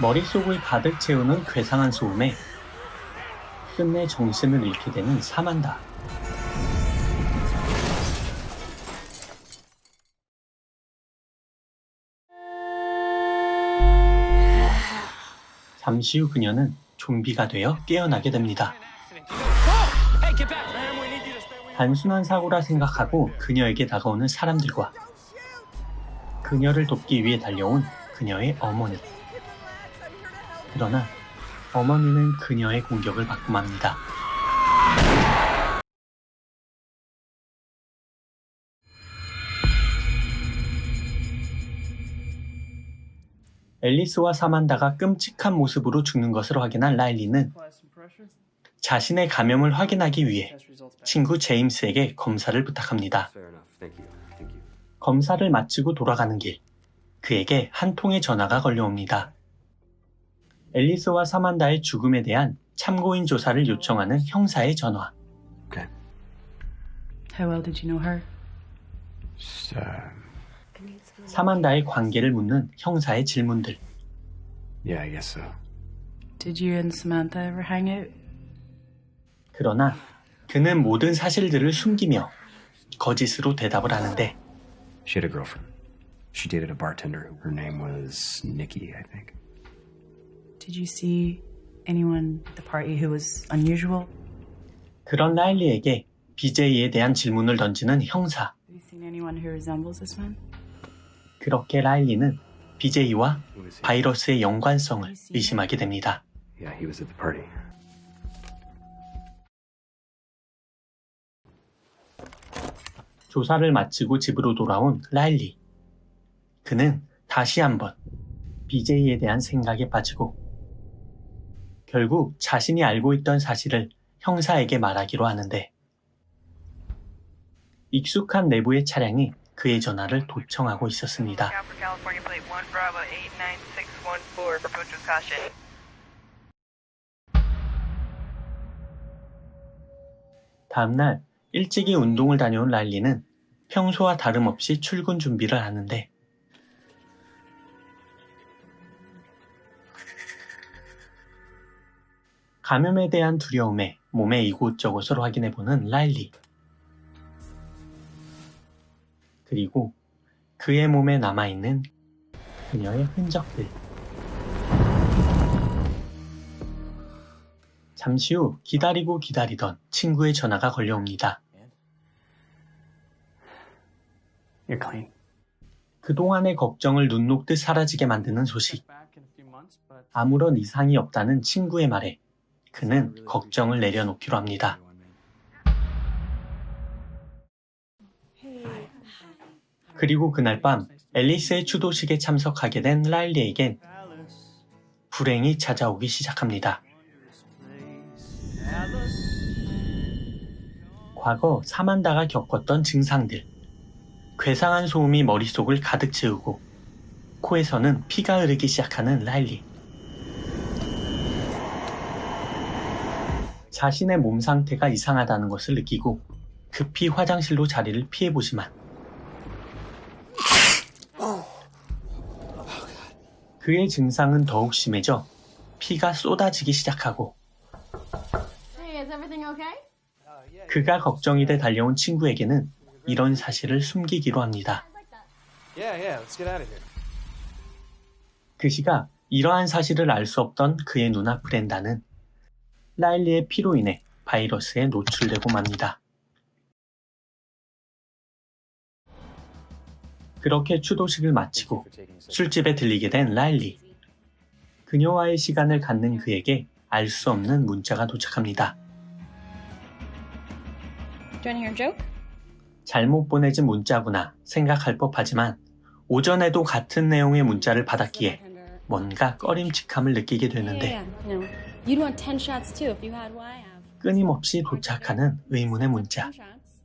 머릿속을 가득 채우는 괴상한 소음에 끝내 정신을 잃게 되는 사만다. 잠시 후 그녀는 좀비가 되어 깨어나게 됩니다. 단순한 사고라 생각하고 그녀에게 다가오는 사람들과 그녀를 돕기 위해 달려온 그녀의 어머니. 그러나 어머니는 그녀의 공격을 받고 맙니다. 앨리스와 사만다가 끔찍한 모습으로 죽는 것을 확인한 라일리는 자신의 감염을 확인하기 위해 친구 제임스에게 검사를 부탁합니다. 검사를 마치고 돌아가는 길, 그에게 한 통의 전화가 걸려옵니다. 앨리스와 사만다의 죽음에 대한 참고인 조사를 요청하는 형사의 전화. Okay. How well did you know her? Uh, 사만다의 관계를 묻는 형사의 질문들. yeah, I guess so. Did you and Samantha ever hang out? 그러나 그는 모든 사실들을 숨기며 거짓으로 대답을 하는데 She had a girlfriend. She dated a bartender. Her name was Nikki, I think. Did you see anyone at the party who was unusual? 그런 라일리에게 BJ에 대한 질문을 던지는 형사. Have you seen anyone who resembles this man? 그렇게 라일리는 BJ와 Who was he? 바이러스의 연관성을 의심하게 됩니다. Yeah, he was at the party. 조사를 마치고 집으로 돌아온 라일리. 그는 다시 한번 BJ에 대한 생각에 빠지고 결국 자신이 알고 있던 사실을 형사에게 말하기로 하는데 익숙한 내부의 차량이 그의 전화를 도청하고 있었습니다. Cal for California plate 1 Bravo 89614 approach with caution. 다음날 일찍이 운동을 다녀온 라일리는 평소와 다름없이 출근 준비를 하는데 감염에 대한 두려움에 몸에 이곳저곳을 확인해보는 라일리. 그리고 그의 몸에 남아있는 그녀의 흔적들. 잠시 후 기다리고 기다리던 친구의 전화가 걸려옵니다. 그동안의 걱정을 눈 녹듯 사라지게 만드는 소식. 아무런 이상이 없다는 친구의 말에 그는 걱정을 내려놓기로 합니다. 그리고 그날 밤 앨리스의 추도식에 참석하게 된 라일리에겐 불행이 찾아오기 시작합니다. 과거 사만다가 겪었던 증상들. 괴상한 소음이 머릿속을 가득 채우고 코에서는 피가 흐르기 시작하는 라일리. 자신의 몸 상태가 이상하다는 것을 느끼고 급히 화장실로 자리를 피해보지만 그의 증상은 더욱 심해져 피가 쏟아지기 시작하고? 그가 걱정이 돼 달려온 친구에게는 이런 사실을 숨기기로 합니다. 그 시각 이러한 사실을 알 수 없던 그의 누나 브렌다는 라일리의 피로 인해 바이러스에 노출되고 맙니다. 그렇게 추도식을 마치고 술집에 들리게 된 라일리. 그녀와의 시간을 갖는 그에게 알 수 없는 문자가 도착합니다. 잘못 보내진 문자구나 생각할 법하지만 오전에도 같은 내용의 문자를 받았기에 뭔가 꺼림칙함을 느끼게 되는데 You'd want 10 shots too if you had what I have. 끊임없이 도착하는 의문의 문자. 10 shots.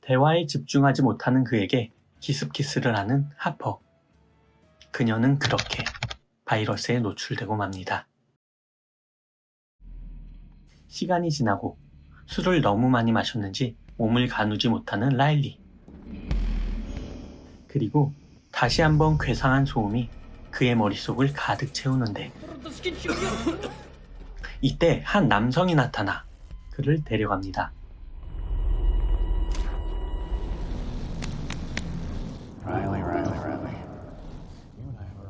대화에 집중하지 못하는 그에게 기습 키스를 하는 하퍼. 그녀는 그렇게 바이러스에 노출되고 맙니다. 시간이 지나고 술을 너무 많이 마셨는지 몸을 가누지 못하는 라일리. 그리고 다시 한번 괴상한 소음이 그의 머릿속을 가득 채우는데 이때 한 남성이 나타나 그를 데려갑니다. Riley, Riley, Riley.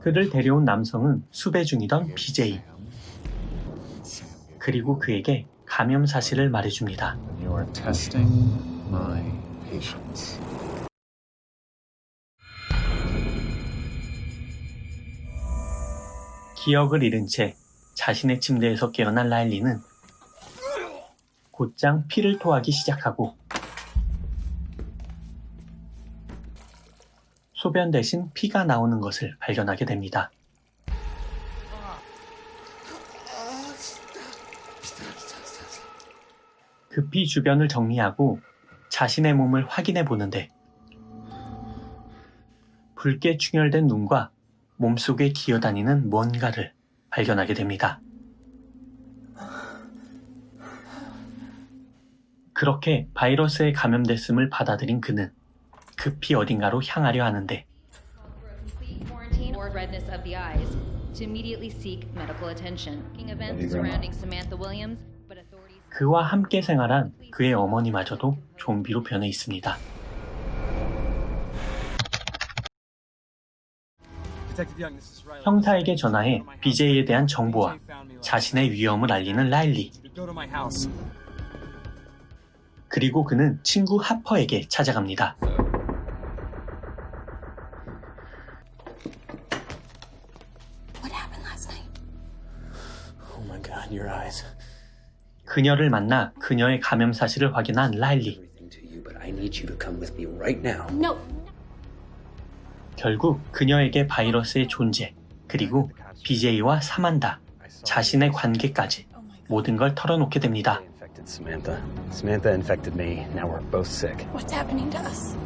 그를 데려온 남성은 수배 중이던 BJ. 그리고 그에게 감염 사실을 말해줍니다. 기억을 잃은 채 자신의 침대에서 깨어난 라일리는 곧장 피를 토하기 시작하고 소변 대신 피가 나오는 것을 발견하게 됩니다. 급히 주변을 정리하고 자신의 몸을 확인해 보는데 붉게 충혈된 눈과 몸속에 기어다니는 뭔가를 발견하게 됩니다. 그렇게 바이러스에 감염됐음을 받아들인 그는 급히 어딘가로 향하려 하는데 그와 함께 생활한 그의 어머니마저도 좀비로 변해 있습니다. 형사에게 전화해 BJ에 대한 정보와 자신의 위험을 알리는 라일리. 그리고 그는 친구 하퍼에게 찾아갑니다. What happened last night? Oh my god, your eyes. 그녀를 만나 그녀의 감염 사실을 확인한 라일리. 결국 그녀에게 바이러스의 존재, 그리고 BJ와 사만다, 자신의 관계까지 모든 걸 털어놓게 됩니다. Samantha. Samantha infected me. Now we're both sick. What's happening to us?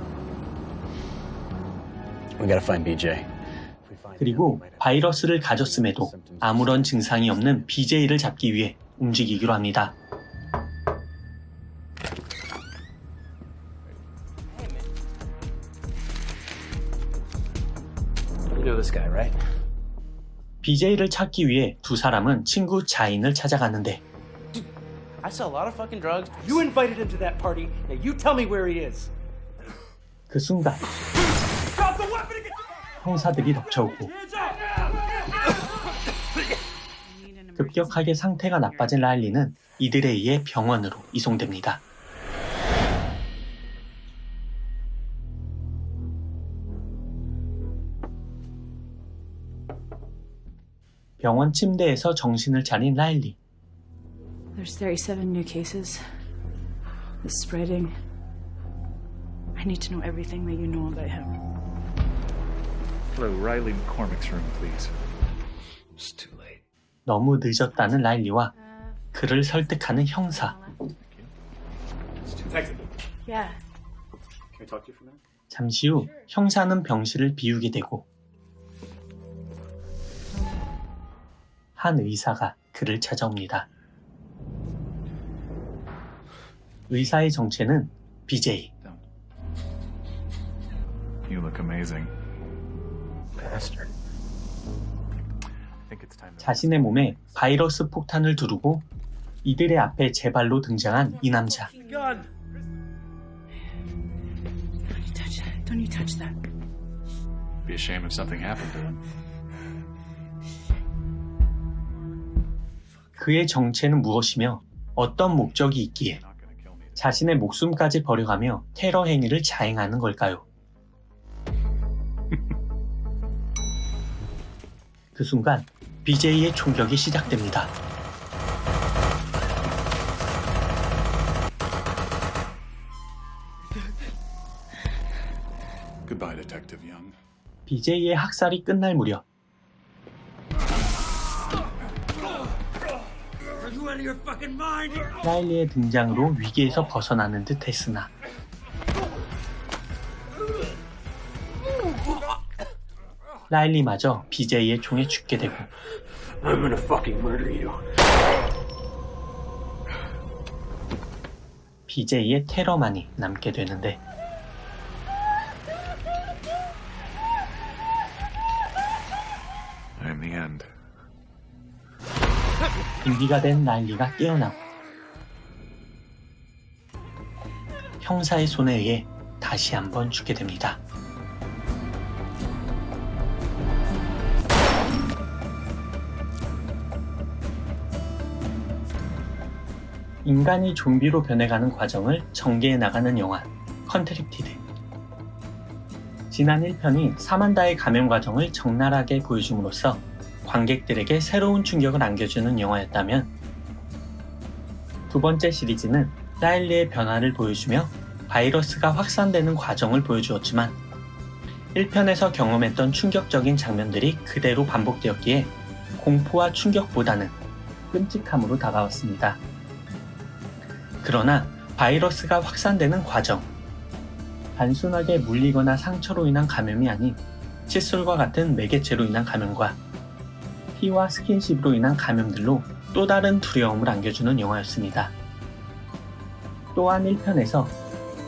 We gotta find BJ. 그리고 바이러스를 가졌음에도 아무런 증상이 없는 BJ를 잡기 위해 움직이기로 합니다. BJ를 찾기 위해 두 사람은 친구 자인을 찾아갔는데 I sell a lot of fucking drugs. You invited him to that party. Now you tell me where he is. 그 순간 형사들이 덮쳐오고 급격하게 상태가 나빠진 라일리는 이들에 의해 병원으로 이송됩니다. 병원 침대에서 정신을 차린 라일리. There's 37 new cases. It's spreading. I need to know everything that you know about him. Hello, Riley McCormick's room, please. It's too late. 너무 늦었다는 라일리와 그를 설득하는 형사. Yeah. 잠시 후 형사는 병실을 비우게 되고 한 의사가 그를 찾아옵니다. 의사의 정체는 BJ. You look amazing. Bastard. 자신의 몸에 바이러스 폭탄을 두르고 이들의 앞에 제 발로 등장한 이 남자. God. Don't you touch that. Don't you touch that. be a shame if something happened to him. 그의 정체는 무엇이며 어떤 목적이 있기에. 자신의 목숨까지 버려가며 테러 행위를 자행하는 걸까요? 그 순간 BJ의 총격이 시작됩니다. BJ의 학살이 끝날 무렵 라일리의 등장으로 위기에서 벗어나는 듯 했으나. 라일리마저 BJ의 총에 죽게 되고. BJ의 테러만이 남게 되는데 인디가 된 라일리가 깨어나고 형사의 손에 의해 다시 한번 죽게 됩니다. 인간이 좀비로 변해가는 과정을 전개해 나가는 영화 컨트랙티드 지난 1편이 사만다의 감염 과정을 적나라하게 보여줌으로써 관객들에게 새로운 충격을 안겨주는 영화였다면 두 번째 시리즈는 라일리의 변화를 보여주며 바이러스가 확산되는 과정을 보여주었지만 1편에서 경험했던 충격적인 장면들이 그대로 반복되었기에 공포와 충격보다는 끔찍함으로 다가왔습니다. 그러나 바이러스가 확산되는 과정, 단순하게 물리거나 상처로 인한 감염이 아닌 칫솔과 같은 매개체로 인한 감염과 피와 스킨십으로 인한 감염들로 또 다른 두려움을 안겨주는 영화였습니다. 또한 1편에서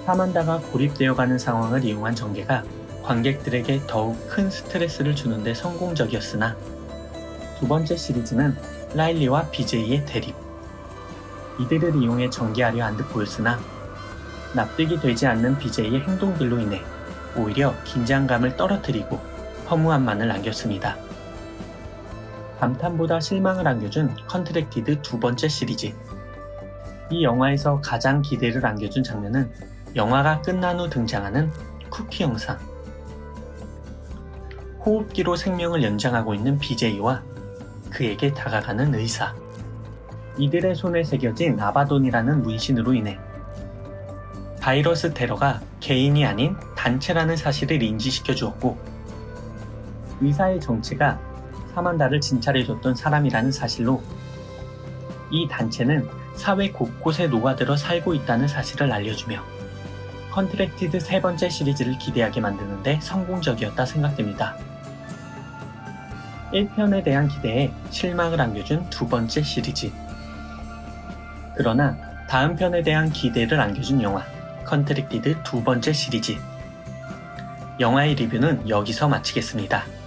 사만다가 고립되어가는 상황을 이용한 전개가 관객들에게 더욱 큰 스트레스를 주는데 성공적이었으나 두 번째 시리즈는 라일리와 BJ의 대립, 이들을 이용해 전개하려 한 듯 보였으나 납득이 되지 않는 BJ의 행동들로 인해 오히려 긴장감을 떨어뜨리고 허무함만을 안겼습니다. 감탄보다 실망을 안겨준 컨트랙티드 두 번째 시리즈. 이 영화에서 가장 기대를 안겨준 장면은 영화가 끝난 후 등장하는 쿠키 영상. 호흡기로 생명을 연장하고 있는 BJ와 그에게 다가가는 의사. 이들의 손에 새겨진 아바돈이라는 문신으로 인해 바이러스 테러가 개인이 아닌 단체라는 사실을 인지시켜 주었고 의사의 정체가 사만다를 진찰해줬던 사람이라는 사실로 이 단체는 사회 곳곳에 녹아들어 살고 있다는 사실을 알려주며 컨트랙티드 세 번째 시리즈를 기대하게 만드는데 성공적이었다 생각됩니다. 1편에 대한 기대에 실망을 안겨준 두 번째 시리즈. 그러나 다음 편에 대한 기대를 안겨준 영화 컨트랙티드 두 번째 시리즈. 영화의 리뷰는 여기서 마치겠습니다.